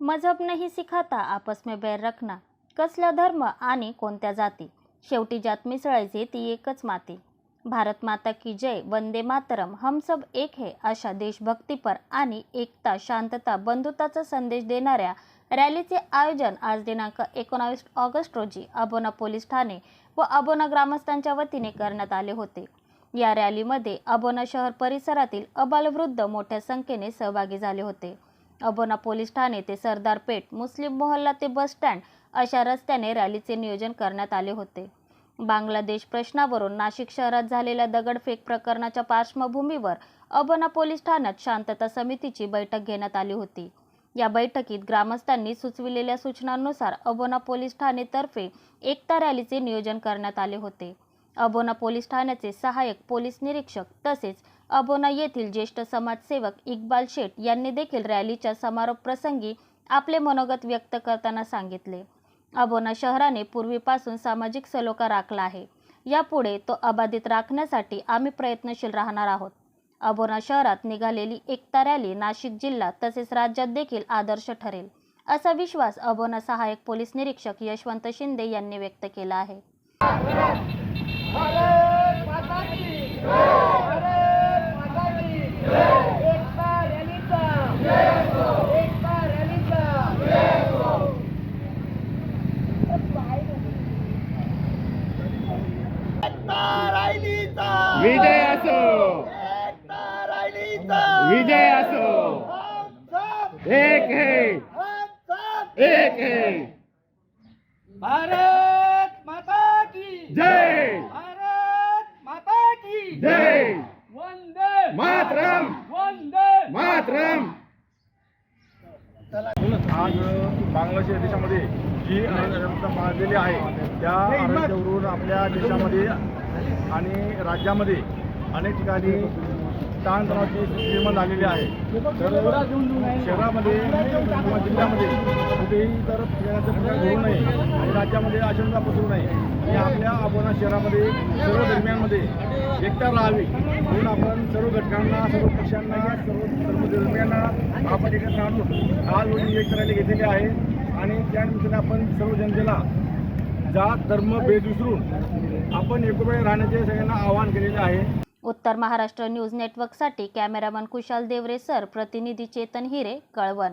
मजहब नाही सिखाता आपस में बैर रखना कसला धर्म आणि कोणत्या जाती? शेवटी जात मिसळायचे ती एकच माती. भारत माता की जय वंदे मातरम हम सब एक हे अशा देशभक्तीपर आणि एकता शांतता बंधुताचा संदेश देणाऱ्या रॅलीचे आयोजन आज दिनांक एकोणावीस ऑगस्ट रोजी अबोना पोलीस ठाणे व अबोना ग्रामस्थांच्या वतीने करण्यात आले होते. या रॅलीमध्ये अबोना शहर परिसरातील अबालवृद्ध मोठ्या संख्येने सहभागी झाले होते. अबोना पोलीस ठाणे ते सरदार पेठ मुस्लिम मोहल्ला ते बस स्टँड अशा रस्त्याने रॅलीचे नियोजन करण्यात आले होते. बांगलादेश प्रश्नावरून नाशिक शहरात झालेल्या दगडफेक प्रकरणाच्या पार्श्वभूमीवर अबोना पोलीस ठाण्यात शांतता समितीची बैठक घेण्यात आली होती. या बैठकीत ग्रामस्थांनी सुचविलेल्या सूचनांनुसार अबोना पोलीस ठाणेतर्फे एकता रॅलीचे नियोजन करण्यात आले होते. अबोना पोलीस ठाण्याचे सहाय्यक पोलीस निरीक्षक तसेच अबोना येथील ज्येष्ठ समाजसेवक इक्बाल शेठ यांनी देखील रॅलीच्या समारोप प्रसंगी आपले मनोगत व्यक्त करताना सांगितले. अबोना शहराने पूर्वीपासून सामाजिक सलोखा राखला आहे. यापुढे तो अबाधित राखण्यासाठी आम्ही प्रयत्नशील राहणार आहोत. अबोना शहरात निघालेली एकता रॅली नाशिक जिल्हा तसेच राज्यात देखील आदर्श ठरेल असा विश्वास अबोना सहाय्यक पोलीस निरीक्षक यशवंत शिंदे यांनी व्यक्त केला आहे भारत माता की भारत माता की एकता रॅलीचा एकता रॅलीचा एकता रॅलीचा विजय असो. विजय असो. एक है. एक है. भारत माता की। जय. भारत माता की। जय. वंदे मातरम. वंदे मातरम. आज बांगलादेश देशामध्ये जी अराजकता माजलेली आहे त्या अराजकतेवरून आपल्या देशामध्ये आणि राज्यामध्ये अनेक ठिकाणी ताणतणावाची स्थिती निर्माण झालेली आहे. तर शहरामध्ये किंवा जिल्ह्यामध्ये कुठेही तर फिरण्याचा प्रकार घडू नये आणि राज्यामध्ये आशंका पसरू नये आणि आपल्या आपण शहरामध्ये सर्व दरम्यानमध्ये एकता राहावी म्हणून आपण सर्व घटकांना सर्व पक्षांना सर्व सर्व दरम्यांना आपण एकत्र आणून आज रोजी एक करायला घेतलेली आहे. आणि त्यानिमित्ताने आपण सर्व जनतेला जात धर्म भेद विसरून आपण एकोप्याने राहण्याचे सगळ्यांना आवाहन केलेले आहे. उत्तर महाराष्ट्र न्यूज नेटवर्कसाठी कॅमेरामन कुशाल देवरे सर प्रतिनिधी चेतन हिरे कळवण.